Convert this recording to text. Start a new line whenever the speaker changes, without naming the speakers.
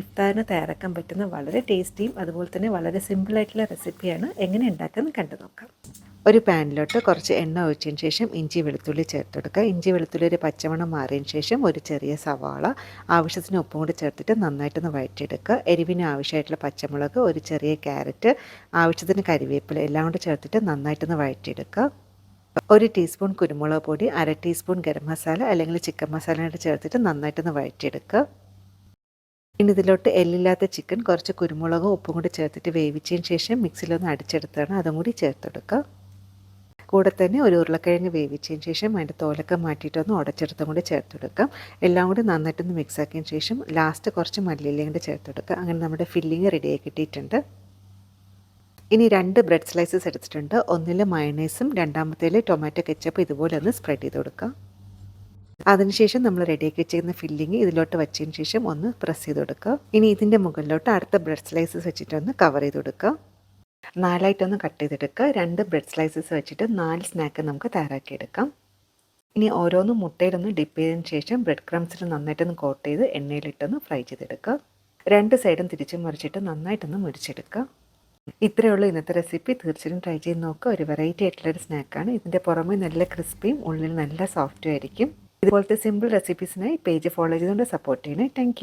ഇഫ്താറിന് തയ്യാറാക്കാൻ പറ്റുന്ന വളരെ ടേസ്റ്റിയും അതുപോലെ തന്നെ വളരെ സിമ്പിളായിട്ടുള്ള റെസിപ്പിയാണ് എങ്ങനെ ഉണ്ടാക്കുന്നത് കണ്ടു നോക്കാം. ഒരു പാനിലോട്ട് കുറച്ച് എണ്ണ ഒഴിച്ചതിന് ശേഷം ഇഞ്ചി വെളുത്തുള്ളി ചേർത്ത് കൊടുക്കുക. ഇഞ്ചി വെളുത്തുള്ളി ഒരു പച്ചമണം മാറിയതിന് ശേഷം ഒരു ചെറിയ സവാള ആവശ്യത്തിന് ഉപ്പും കൂടി ചേർത്തിട്ട് നന്നായിട്ടൊന്ന് വഴറ്റിയെടുക്കുക. എരിവിന് ആവശ്യമായിട്ടുള്ള പച്ചമുളക് ഒരു ചെറിയ ക്യാരറ്റ് ആവശ്യത്തിന് കരിവേപ്പില എല്ലാം കൂടി ചേർത്തിട്ട് നന്നായിട്ടൊന്ന് വഴറ്റിയെടുക്കുക. ഒരു ടീസ്പൂൺ കുരുമുളക് പൊടി അര ടീസ്പൂൺ ഗരം മസാല അല്ലെങ്കിൽ ചിക്കൻ മസാല ചേർത്തിട്ട് നന്നായിട്ടൊന്ന് വഴറ്റിയെടുക്കുക. ഇനി ഇതിലോട്ട് എല്ലില്ലാത്ത ചിക്കൻ കുറച്ച് കുരുമുളകും ഉപ്പും കൂടി ചേർത്തിട്ട് വേവിച്ചതിന് ശേഷം മിക്സിയിലൊന്ന് അടിച്ചെടുത്താണ് അതും കൂടി ചേർത്തെടുക്കുക. കൂടെ തന്നെ ഒരു ഉരുളക്കിഴങ്ങ് വേവിച്ചതിന് ശേഷം അതിന്റെ തോലൊക്കെ മാറ്റിയിട്ടൊന്ന് ഉടച്ചെടുത്തും കൂടി ചേർത്തെടുക്കാം എല്ലാം കൂടി നന്നായിട്ടൊന്ന് മിക്സ് ആക്കിയതിന് ശേഷം ലാസ്റ്റ് കുറച്ച് മല്ലിയിലയും കൂടി ചേർത്തെടുക്കുക. അങ്ങനെ നമ്മുടെ ഫില്ലിങ് റെഡിയായി കിട്ടിയിട്ടുണ്ട്. ഇനി രണ്ട് ബ്രെഡ് സ്ലൈസസ് എടുത്തിട്ടുണ്ട്. ഒന്നിൽ മയണൈസും രണ്ടാമത്തേൽ ടൊമാറ്റോ കെച്ചപ്പ് ഇതുപോലെ ഒന്ന് സ്പ്രെഡ് ചെയ്ത് കൊടുക്കാം അതിനുശേഷം നമ്മൾ റെഡിയാക്കി വെച്ചിരുന്ന ഫില്ലിങ് ഇതിലോട്ട് വെച്ചതിന് ശേഷം ഒന്ന് പ്രസ് ചെയ്ത് കൊടുക്കുക. ഇനി ഇതിന്റെ മുകളിലോട്ട് അടുത്ത ബ്രെഡ് സ്ലൈസസ് വെച്ചിട്ടൊന്ന് കവർ ചെയ്ത് കൊടുക്കുക. നാലായിട്ടൊന്ന് കട്ട് ചെയ്തെടുക്കുക. രണ്ട് ബ്രെഡ് സ്ലൈസസ് വെച്ചിട്ട് നാല് സ്നാക്ക് നമുക്ക് തയ്യാറാക്കിയെടുക്കാം ഇനി ഓരോന്നും മുട്ടയിലൊന്ന് ഡിപ്പ് ചെയ്തതിന് ശേഷം ബ്രെഡ് ക്രംസിൽ നന്നായിട്ടൊന്ന് കോട്ട് ചെയ്ത് എണ്ണയിലിട്ടൊന്ന് ഫ്രൈ ചെയ്തെടുക്കുക. രണ്ട് സൈഡും തിരിച്ചും മറിച്ചിട്ട് നന്നായിട്ടൊന്ന് മുരിച്ചെടുക്കുക. ഇത്രയേ ഉള്ളൂ ഇന്നത്തെ റെസിപ്പി തീർച്ചയായും ട്രൈ ചെയ്ത് നോക്കുക. ഒരു വെറൈറ്റി ആയിട്ടുള്ളൊരു സ്നാക്കാണ് ഇതിന്റെ പുറമെ നല്ല ക്രിസ്പിയും ഉള്ളിൽ നല്ല സോഫ്റ്റും ആയിരിക്കും. ഇതുപോലത്തെ സിമ്പിൾ റെസിപ്പീസിനായി പേജ് ഫോളോ ചെയ്തുകൊണ്ട് സപ്പോർട്ട് ചെയ്യണേ. താങ്ക്